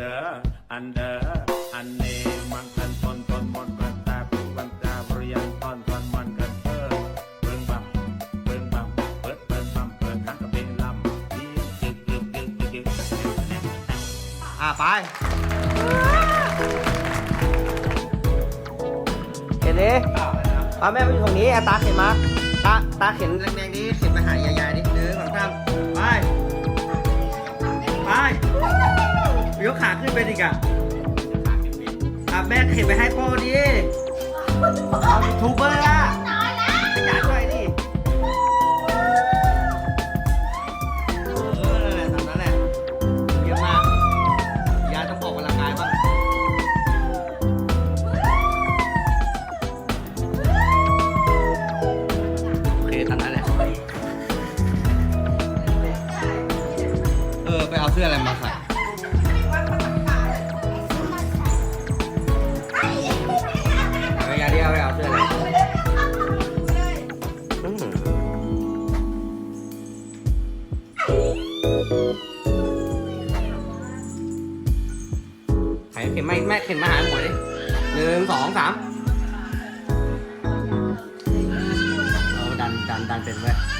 เดออันเดออันเนมันกันตนตนมนกันตาปุกันตาเรียนตอนตอนมันกันเออเบิ่งบังเบิ่งบังเปิดเปิดบังเปิดหักกระเป็นลำดีจึกจึกจึกจึกจึกอะไปเห็นดิเอาแม่มาอยู่ตรงนี้อะตาเข็นมาตาตาเข็นแรงๆดิเข็นไปหายายๆดิ ยกขาขึ้นไปดิกะอะแม่เข็นไปให้พ่อดิเอายูทูบเบอร์อะขยันหน่อยดิเออนั่นแหละทำนั้นแหละเยี่ยมมากยายต้องออกกำลังกายบ้างโอเคทำนั้นแหละเออไปเอาเสื้ออะไรมาใส่ ใครเข็นไม่แม่เข็นมาหาหมวยดิหนึ่งสองสามเอาดันดันดันเป็นไว้เดี๋ย